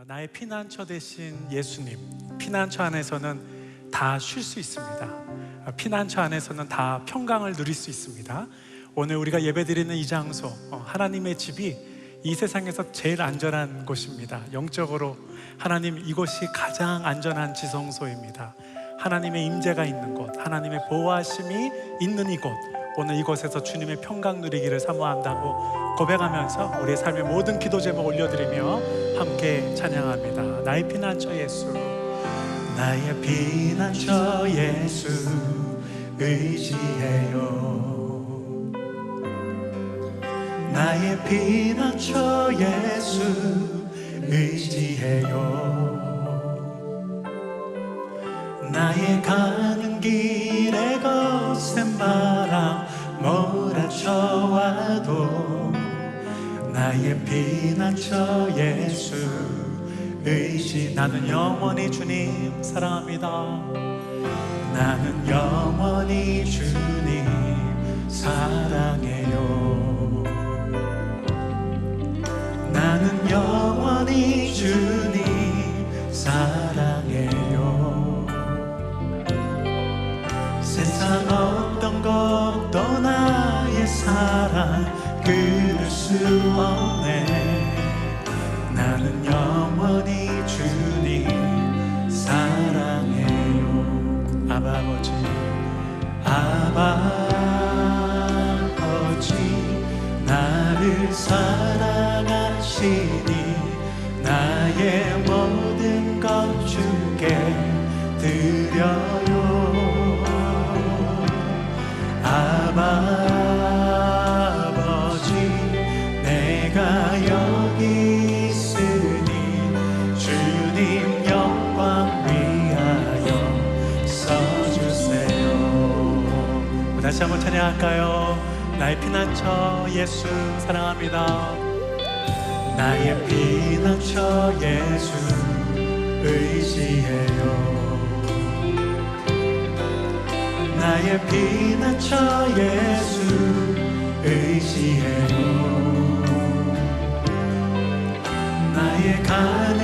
어, 나의 피난처 대신 예수님. 피난처 안에서는 다 쉴 수 있습니다. 어, 피난처 안에서는 다 평강을 누릴 수 있습니다. 오늘 우리가 예배드리는 이 장소, 어, 하나님의 집이 이 세상에서 제일 안전한 곳입니다. 영적으로 하나님 이곳이 가장 안전한 지성소입니다. 하나님의 임재가 있는 곳, 하나님의 보호하심이 있는 이곳. 오늘 이곳에서 주님의 평강 누리기를 사모한다고 고백하면서 우리의 삶의 모든 기도 제목 올려드리며 함께 찬양합니다. 나의 피난처 예수, 나의 피난처 예수 의지해요. 나의 피난처 예수 의지해요. 나의 가 나의 피난처 예수 의지 나는 영원히 주님 사랑합니다. 나는 영원히 주님 사랑해요. 나는 영원히 주님 사랑해요. 세상 어떤 것도 나의 사랑 끊을 수 없네 아버지 나를 사랑하시니 나의 모든 것 주께 드려요 다시 한번 찬양할까요? 나의 피난처 예수 사랑합니다. 나의 피난처 예수 의지해요. 나의 피난처 예수 의지해요. 나의 가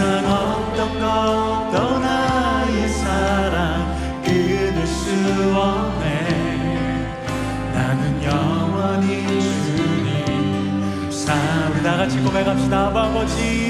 세상 어떤 것도 나의 사랑 끊을 수 없네. 나는 영원히 주님. 우리 다 같이 고백합시다. 아버지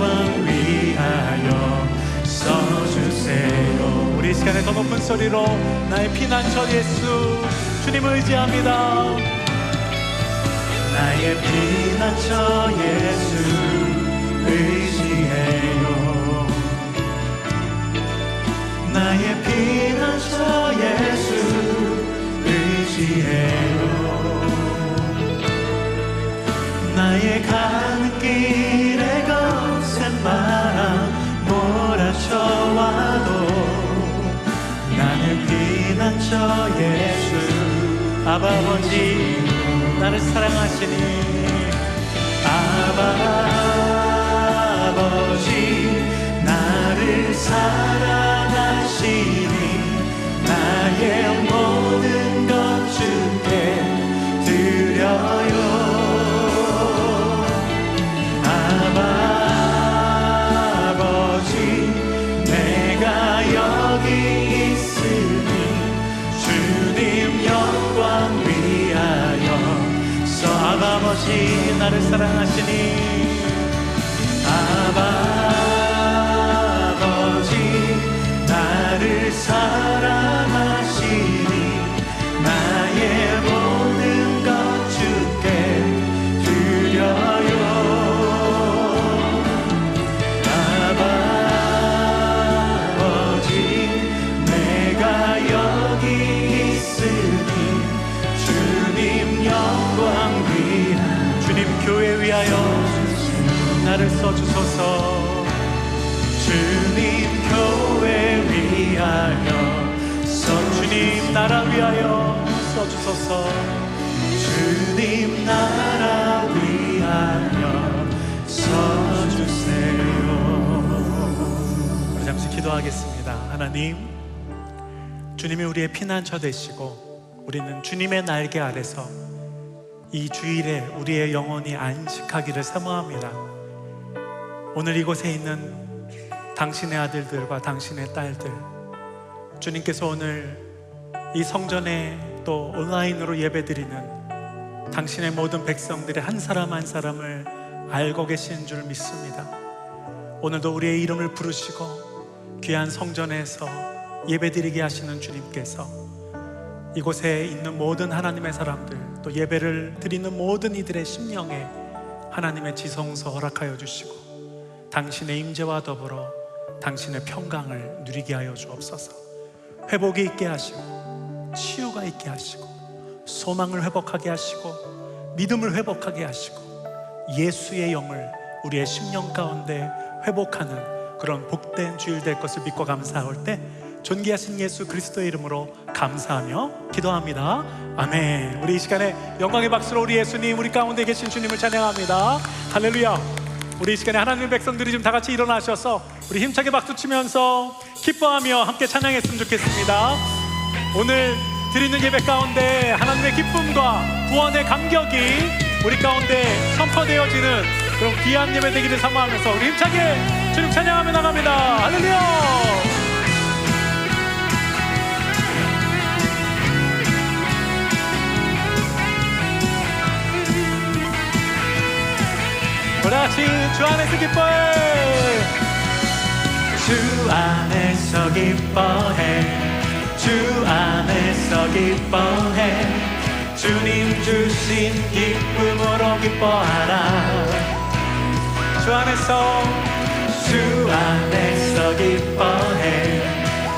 시간에 더 높은 소리로 나의 피난처 예수 주님을 의지합니다. 나의 피난처 예수 의지해요. 나의 피난처 예수 의지해요. 나의 가는 길 저 예수 아버지 나를 사랑하시니. 아버지 나를 사랑하시니. 하시니 기도하겠습니다 하나님 주님이 우리의 피난처 되시고 우리는 주님의 날개 아래서 이 주일에 우리의 영혼이 안식하기를 사모합니다. 오늘 이곳에 있는 당신의 아들들과 당신의 딸들, 주님께서 오늘 이 성전에 또 온라인으로 예배드리는 당신의 모든 백성들의 한 사람 한 사람을 알고 계신 줄 믿습니다. 오늘도 우리의 이름을 부르시고 귀한 성전에서 예배드리게 하시는 주님께서 이곳에 있는 모든 하나님의 사람들 또 예배를 드리는 모든 이들의 심령에 하나님의 지성소 허락하여 주시고 당신의 임재와 더불어 당신의 평강을 누리게 하여 주옵소서. 회복이 있게 하시고 치유가 있게 하시고 소망을 회복하게 하시고 믿음을 회복하게 하시고 예수의 영을 우리의 심령 가운데 회복하는 그런 복된 주일 될 것을 믿고 감사할 때 존귀하신 예수 그리스도의 이름으로 감사하며 기도합니다. 아멘. 우리 이 시간에 영광의 박수로 우리 예수님, 우리 가운데 계신 주님을 찬양합니다. 할렐루야. 우리 이 시간에 하나님의 백성들이 좀다 같이 일어나셔서 우리 힘차게 박수 치면서 기뻐하며 함께 찬양했으면 좋겠습니다. 오늘 드리는 예배 가운데 하나님의 기쁨과 구원의 감격이 우리 가운데 선포되어지는 그런 귀한 예배 되기를 사모하면서 우리 힘차게 주님 찬양하며 나갑니다. 할렐루야. 같이 주 안에서 기뻐해 주 안에서 기뻐해 주 안에서 기뻐해 주님 주신 기쁨으로 기뻐하라 주 안에서 주 안에서 기뻐해.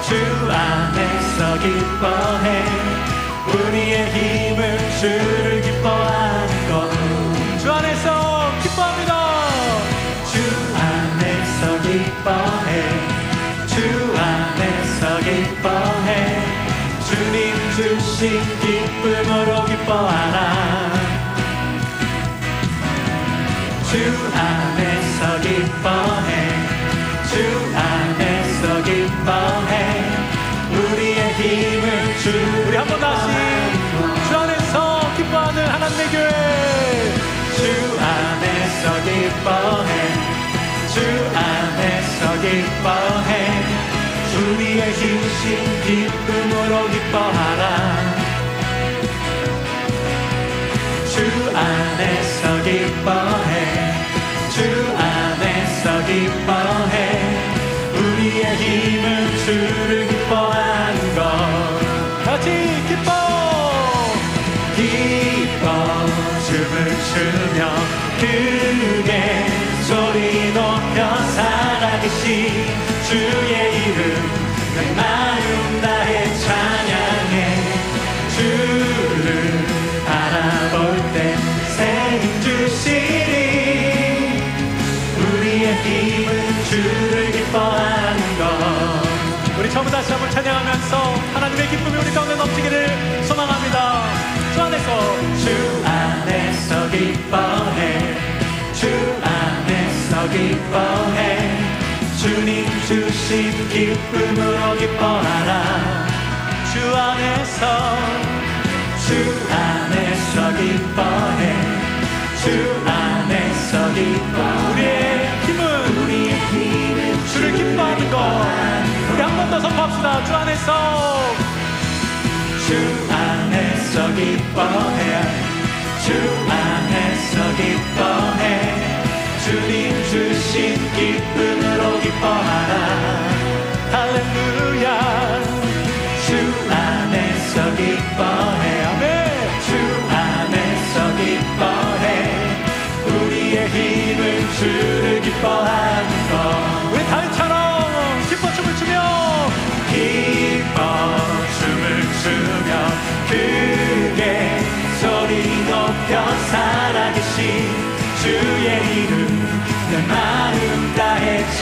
주 안에서 기뻐해. 우리의 힘을 주를 기뻐하는 것주 안에서 기뻐합니다. 주 안에서 기뻐해. 주 안에서 기뻐해. 주님 주신 기쁨으로 기뻐하라. 주 안에서 기뻐해 기뻐해. 우리의 힘을 주 우리 한 번 다시 주 안에서 기뻐하는 하나님의 교회. 주 안에서 기뻐해. 주 안에서 기뻐해. 우리의 주신 기쁨으로 기뻐하라. 주 안에서 기뻐해. 주 안에서 기뻐해 우리의 힘은 주를 기뻐하는 것. 같이 기뻐! 기뻐 춤을 추며 크게 소리 높여 살아계신 주의 이름 다시 한번 찬양하면서 하나님의 기쁨이 우리 가운데 넘치기를 소망합니다. 주 안에서. 주 안에서 기뻐해. 주 안에서 기뻐해. 주님 주신 기쁨으로 기뻐하라. 주 안에서. 주 안에서 기뻐해. 주 안에서 기뻐 우 번 더 선포합시다. 주 안에서. 주 안에서 기뻐해. 주 안에서 기뻐해. 주님 주신 기쁨으로 기뻐하라. 할렐루야. 주 안에서 기뻐해. 아멘. 주 안에서 기뻐해. 우리의 힘을 주를 기뻐하라.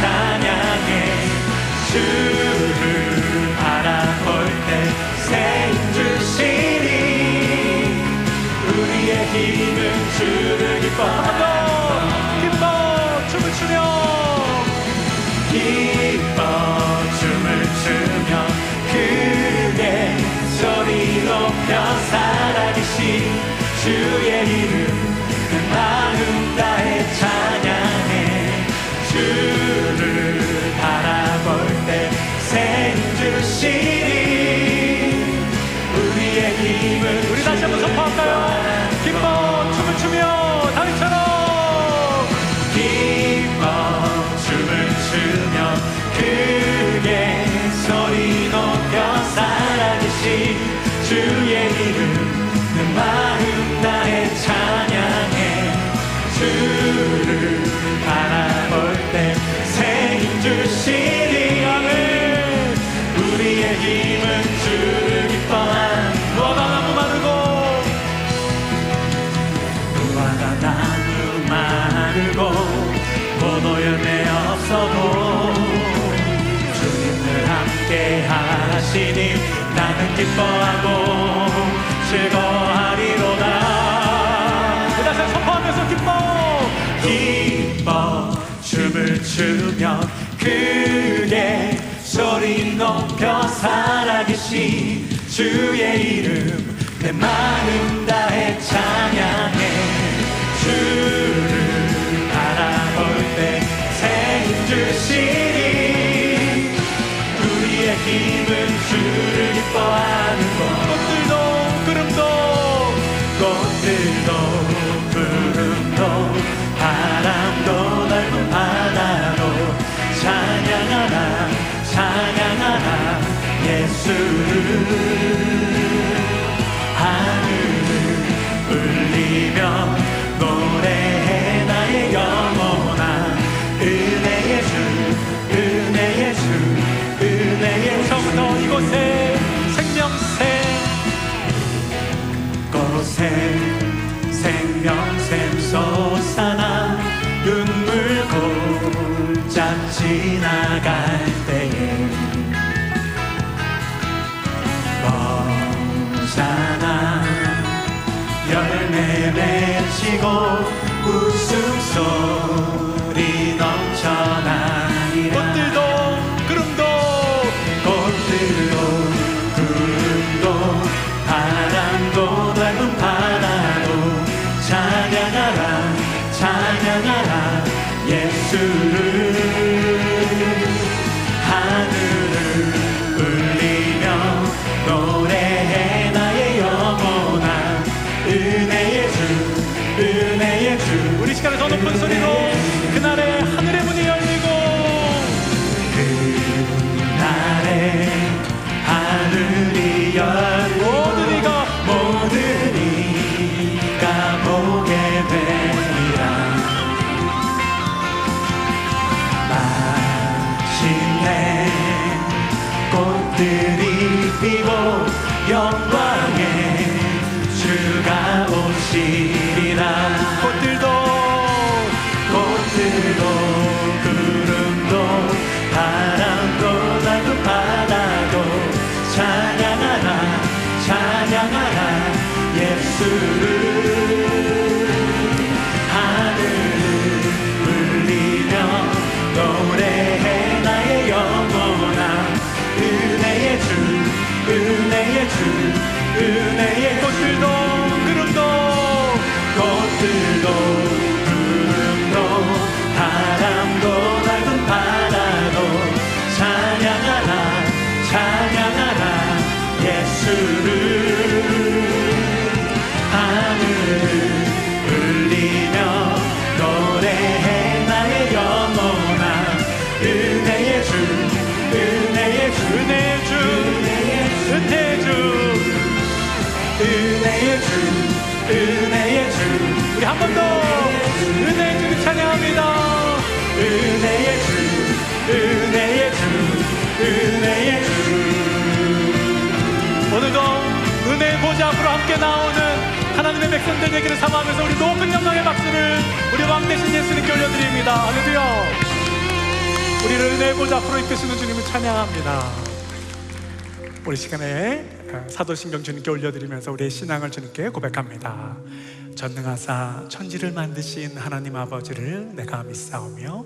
찬양해. 주를 바라볼 때생 주시니 우리의 힘은 주를 기뻐하고 기뻐. 춤을 추며. 기뻐. 춤을 추며 그대 소리 높여 살아계신 주의 이름. into a city. 기뻐하고 즐거워하리로다. 그 다시 선포하면서 기뻐. 기뻐 춤을 추며 크게 소리 높여 살아계신 주의 이름 내 마음 다해 찬양. to 이곳 웃음소. Master. 은혜의 주 은혜의 주. 오늘도 은혜의 보좌 앞으로 함께 나오는 하나님의 백성들 얘기를 삼아하면서 우리 높은 영광의 박수를 우리 왕 대신 예수님께 올려드립니다. 할렐루야. 우리를 은혜의 보좌 앞으로 이끄시는 주님을 찬양합니다. 우리 시간에 어, 사도신경 주님께 올려드리면서 우리의 신앙을 주님께 고백합니다. 전능하사 천지를 만드신 하나님 아버지를 내가 믿사오며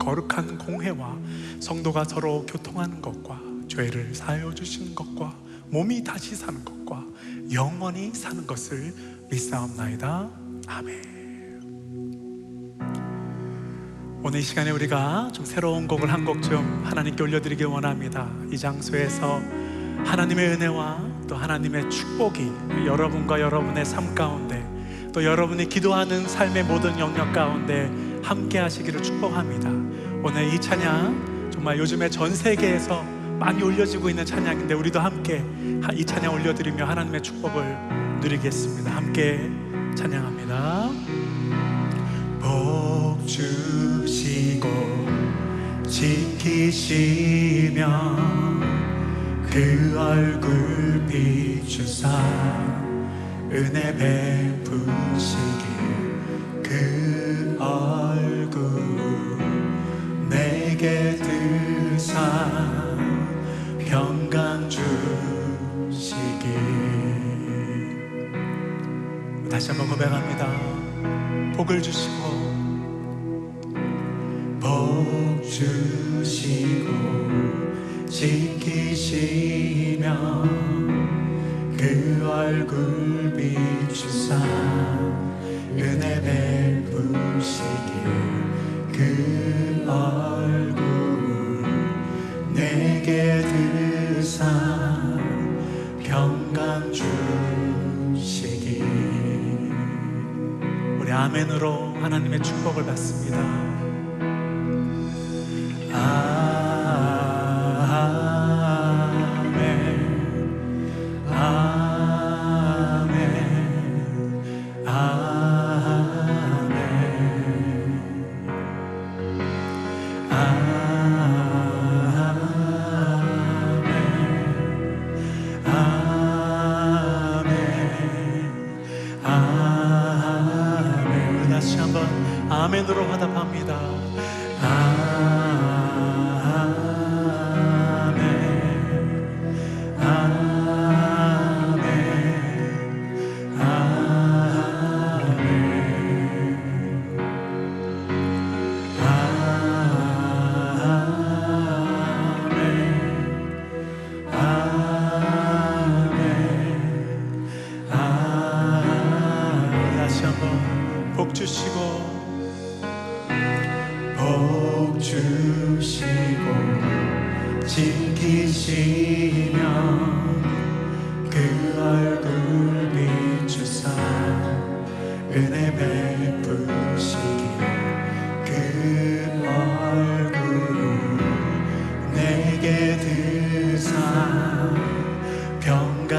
거룩한 공회와 성도가 서로 교통하는 것과 죄를 사하여 주시는 것과 몸이 다시 사는 것과 영원히 사는 것을 믿사옵나이다 아멘 오늘 이 시간에 우리가 좀 새로운 곡을 한 곡 좀 하나님께 올려드리길 원합니다. 이 장소에서 하나님의 은혜와 또 하나님의 축복이 여러분과 여러분의 삶 가운데 또 여러분이 기도하는 삶의 모든 영역 가운데 함께 하시기를 축복합니다. 오늘 이 찬양 정말 요즘에 전 세계에서 많이 올려지고 있는 찬양인데 우리도 함께 이 찬양 올려드리며 하나님의 축복을 누리겠습니다. 함께 찬양합니다. 복 주시고 지키시며 그 얼굴 비추사 은혜 베푸시길 다시 한번 고백합니다. 복을 주시고 복 주시고 지키시며 그 얼굴 비추사 은혜 베 아멘으로 하나님의 축복을 받습니다.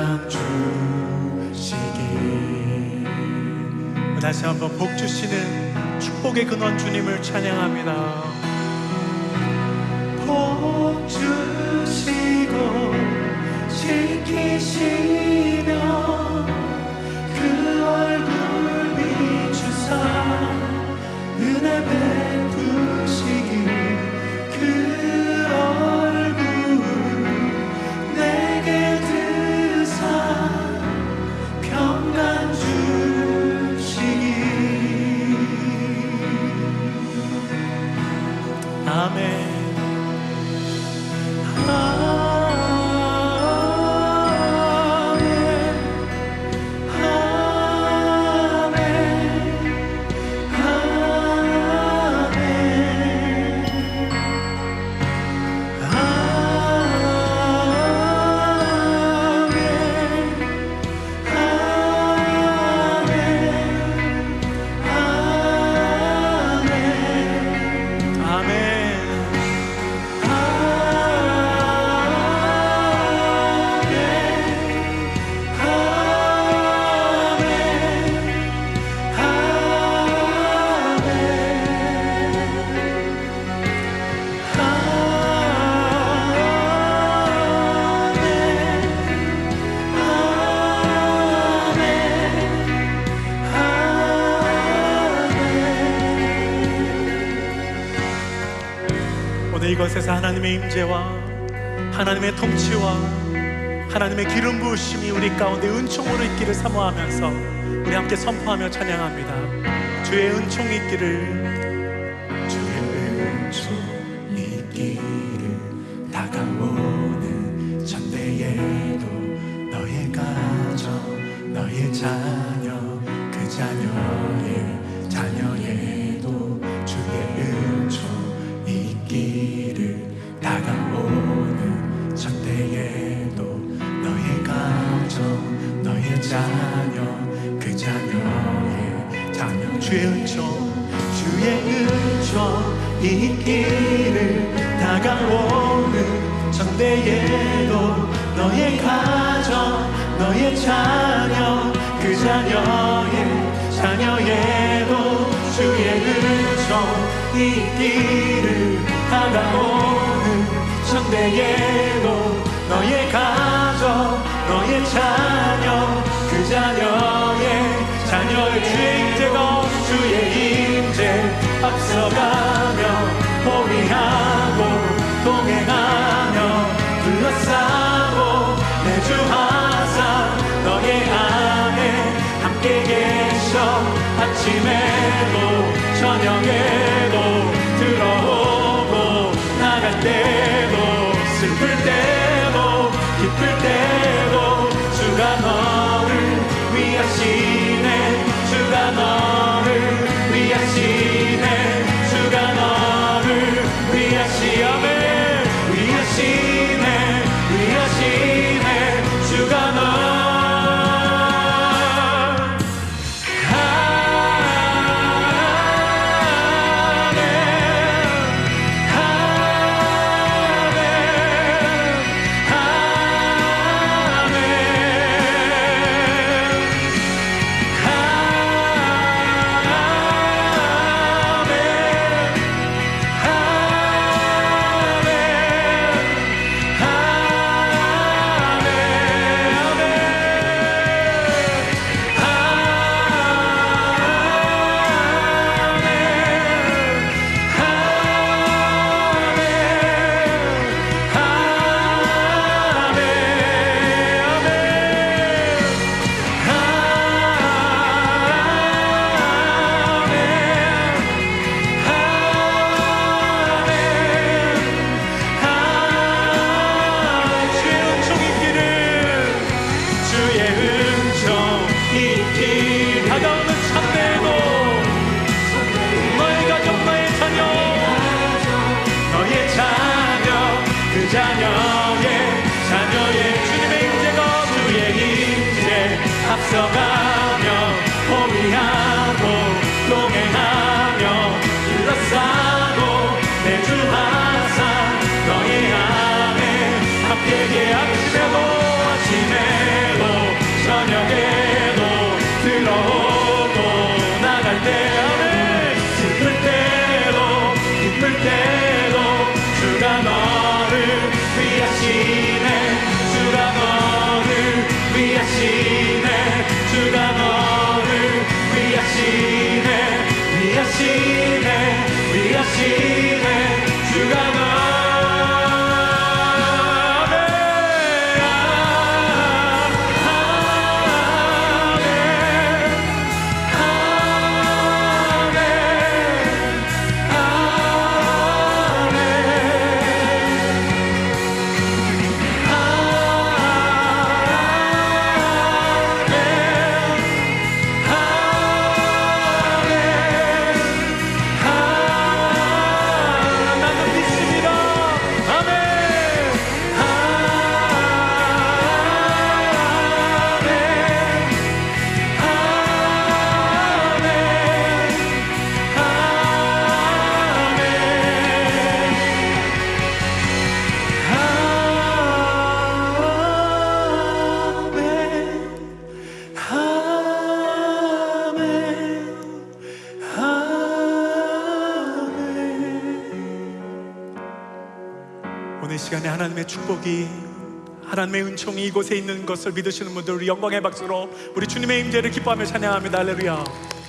평강 주시길 다시 한번 복 주시는 축복의 근원 주님을 찬양합니다. 복 주시고 지키시며 오늘 이것에서 하나님의 임재와 하나님의 통치와 하나님의 기름 부으심이 우리 가운데 은총으로 있기를 사모하면서 우리 함께 선포하며 찬양합니다. 주의 은총이 있기를 있기를 다가오는 전대에도 너의 가정 너의 자녀 그 자녀의 자녀에도 주의 은총 있기를 다가오는 전대에도 너의 가정 너의 자녀 아침에도 저녁에도 들어오고 나갈 때 하나님의 은총이 이곳에 있는 것을 믿으시는 분들 우리 영광의 박수로 우리 주님의 임재를 기뻐하며 찬양합니다. 할렐루야